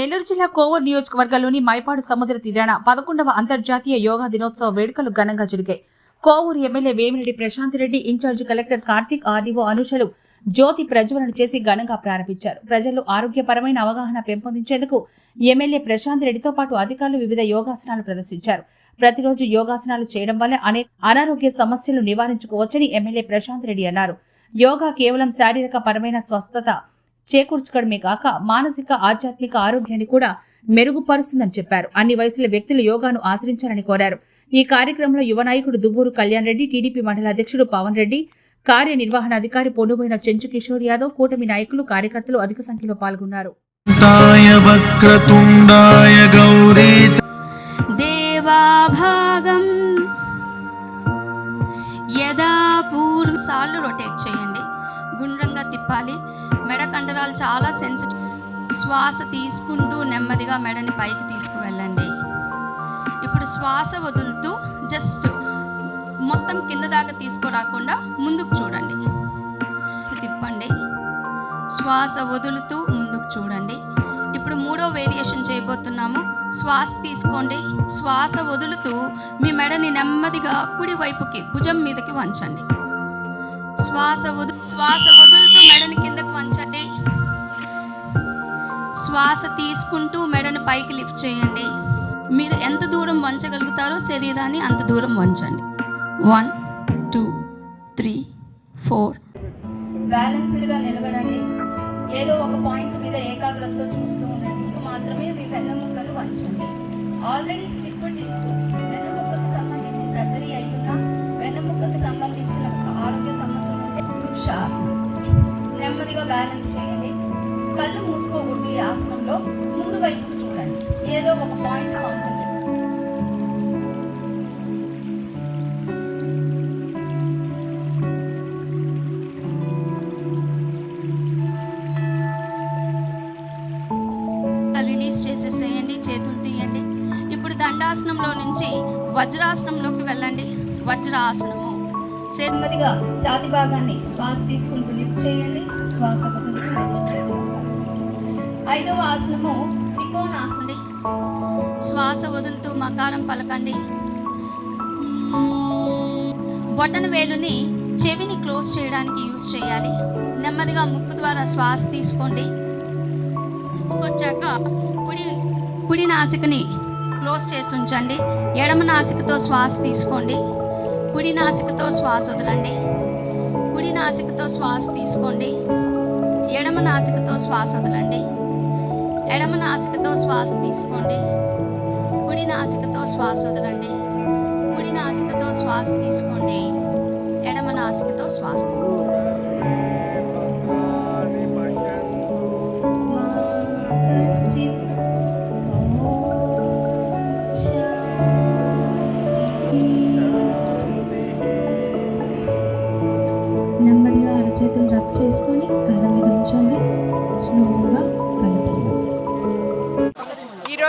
నెల్లూరు జిల్లా కోవూరు నియోజకవర్గంలోని మైపాడు సముద్ర తీరాన పదకొండవ అంతర్జాతీయ యోగా దినోత్సవ వేడుకలు ఘనంగా జరిగాయి. Kovur MLA Vemireddy Prashanth Reddy in charge collector Karthik RDO అనుషలు జ్యోతి ప్రజ్వలన చేసి ఘనంగా ప్రారంభించారు. ప్రజలు ఆరోగ్యపరమైన అవగాహన పెంపొందించేందుకు ఎమ్మెల్యే ప్రశాంత్ రెడ్డితో పాటు అధికారులు వివిధ యోగాసనాలు ప్రదర్శించారు. ప్రతిరోజు యోగాసనాలు చేయడం వల్ల అనేక అనారోగ్య సమస్యలు నివారించుకోవచ్చని ఎమ్మెల్యే ప్రశాంత్ రెడ్డి అన్నారు. యోగా కేవలం శారీరక పరమైన స్వస్థత చేకూర్చుకోవడమే కాక మానసిక ఆధ్యాత్మిక ఆరోగ్యాన్ని కూడా మెరుగుపరుస్తుందని చెప్పారు. అన్ని వయసుల వ్యక్తులు యోగాను ఆచరించాలని కోరారు. ఈ కార్యక్రమంలో యువ నాయకుడు దువ్వూరు కళ్యాణ్ రెడ్డి టీడీపీ మండల అధ్యక్షుడు పవన్ రెడ్డి కార్యనిర్వహణాధికారి పొన్నుబోయిన చెంచు కిషోర్ యాదవ్ కూటమి నాయకులు కార్యకర్తలు అధిక సంఖ్యలో పాల్గొన్నారు. తాయ వక్రతుండాయ గౌరీ దేవాభాగం యదా పూర్వ సార్లు రొటేట్ చేయండి. గుండ్రంగా తిప్పాలి. మెడ కండరాలు చాలా సెన్సిటివ్ శ్వాస తీసుకుంటూ నెమ్మదిగా మెడని పైకి తీసుకువెళ్ళండి. ఇప్పుడు శ్వాస వదులుతూ జస్ట్ మొత్తం కింద దాకా తీసుకురాకుండా ముందుకు చూడండి. తిప్పండి. శ్వాస వదులుతూ ముందుకు చూడండి. ఇప్పుడు మూడో వేరియేషన్ చేయబోతున్నాము. శ్వాస తీసుకోండి. శ్వాస వదులుతూ మీ మెడని నెమ్మదిగా కుడి వైపుకి భుజం మీదకి వంచండి. శ్వాస వదు శ్వాస వదులుతూ మెడని కిందకు వంచండి. శ్వాస తీసుకుంటూ మెడను పైకి లిఫ్ట్ చేయండి. మీరు ఎంత దూరం వంచగలుగుతారో శరీరాన్ని అంత దూరం వంచండి. One two three four. బ్యాలెన్స్డ్గా నిలబడండి. ఏదో ఒక పాయింట్ మీద ఏకాగ్రతతో చూస్తూ ఉండండి. మాత్రమే మీ వెన్నెముకలు వంచండి. ఆల్రెడీ స్లిప్ తీసుకుంటుంది ఉంటే నెమ్మదిగా బ్యాలెన్స్ చేయండి. కళ్ళు మూసుకోకూడదు ఈ ఆసనంలో. ముందు వైపు చూడండి. ఏదో ఒక పాయింట్ కాన్సన్ట్రేట్ రిలీజ్ చేసేసేయండి చేతులు తీయండి. ఇప్పుడు దండాసనంలో నుంచి వజ్రాసనంలోకి వెళ్ళండి. వజ్రాసనం. నెమ్మదిగా ఛాతి భాగాన్ని శ్వాస తీసుకుంటూ లిఫ్ట్ చేయండి. శ్వాస ఐదవ ఆసనము త్రికోణాసనం. శ్వాస వదులుతూ మకారం పలకండి. బొటన వేలుని చెవిని క్లోజ్ చేయడానికి యూజ్ చేయాలి. నెమ్మదిగా ముక్కు ద్వారా శ్వాస తీసుకోండి. వచ్చాక కుడి కుడి నాసికని క్లోజ్ చేసి ఉంచండి. ఎడమ నాసికతో శ్వాస తీసుకోండి. కుడి నాసికతో శ్వాస వదలండి. కుడి నాసికతో శ్వాస తీసుకోండి. ఎడమ నాసికతో శ్వాస వదలండి. ఎడమ నాసికతో శ్వాస తీసుకోండి. కుడి నాసికతో శ్వాస వదలండి. కుడి నాసికతో శ్వాస తీసుకోండి. ఎడమ నాసికతో శ్వాస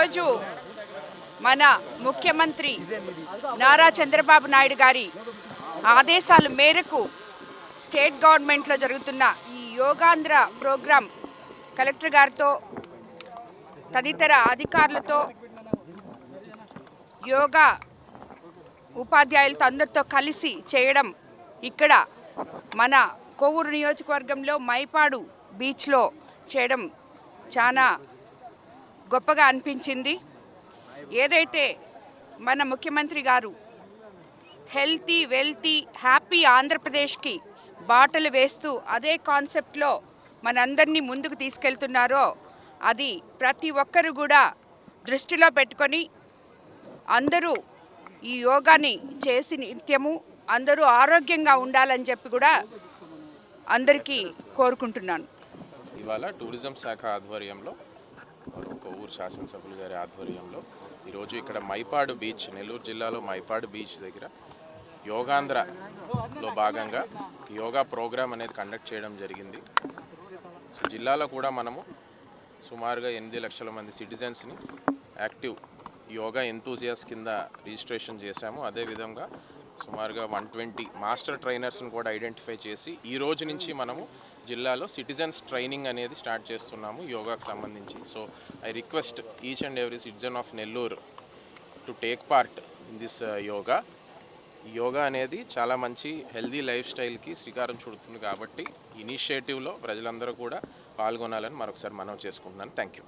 ఈరోజు మన ముఖ్యమంత్రి నారా చంద్రబాబు నాయుడు గారి ఆదేశాల మేరకు స్టేట్ గవర్నమెంట్లో జరుగుతున్న ఈ యోగాంధ్ర ప్రోగ్రాం కలెక్టర్ గారితో తదితర అధికారులతో యోగా ఉపాధ్యాయులతో అందరితో కలిసి చేయడం ఇక్కడ మన కొవ్వూరు నియోజకవర్గంలో మైపాడు బీచ్లో చేయడం చాలా గొప్పగా అనిపించింది. ఏదైతే మన ముఖ్యమంత్రి గారు హెల్తీ వెల్తీ హ్యాపీ ఆంధ్రప్రదేశ్కి బాటలు వేస్తూ అదే కాన్సెప్ట్లో మనందరినీ ముందుకు తీసుకెళ్తున్నారో అది ప్రతి ఒక్కరు కూడా దృష్టిలో పెట్టుకొని అందరూ ఈ యోగాని చేసి నిత్యము అందరూ ఆరోగ్యంగా ఉండాలని చెప్పి కూడా అందరికీ కోరుకుంటున్నాను. ఇవాళ టూరిజం శాఖ ఆధ్వర్యంలో మరి కొవ్వూరు శాసనసభ్యులు గారి ఆధ్వర్యంలో ఈరోజు ఇక్కడ మైపాడు బీచ్ నెల్లూరు జిల్లాలో మైపాడు బీచ్ దగ్గర యోగాంధ్రలో భాగంగా యోగా ప్రోగ్రామ్ అనేది కండక్ట్ చేయడం జరిగింది. సో జిల్లాలో కూడా మనము సుమారుగా ఎనిమిది లక్షల మంది సిటిజన్స్ని యాక్టివ్ యోగా ఎంతూజియాస్ కింద రిజిస్ట్రేషన్ చేశాము. అదేవిధంగా సుమారుగా వన్ ట్వంటీ మాస్టర్ ట్రైనర్స్ని కూడా ఐడెంటిఫై చేసి ఈ రోజు నుంచి మనము జిల్లాలో సిటిజన్స్ ట్రైనింగ్ అనేది స్టార్ట్ చేస్తున్నాము యోగాకు సంబంధించి. So I request each and every citizen of Nellore to take part in this uh, yoga. Yoga అనేది చాలా మంచి హెల్దీ లైఫ్ స్టైల్కి శ్రీకారం చుడుతుంది కాబట్టి ఇనిషియేటివ్లో ప్రజలందరూ కూడా పాల్గొనాలని మరొకసారి మనం చేసుకుంటున్నాను. Thank you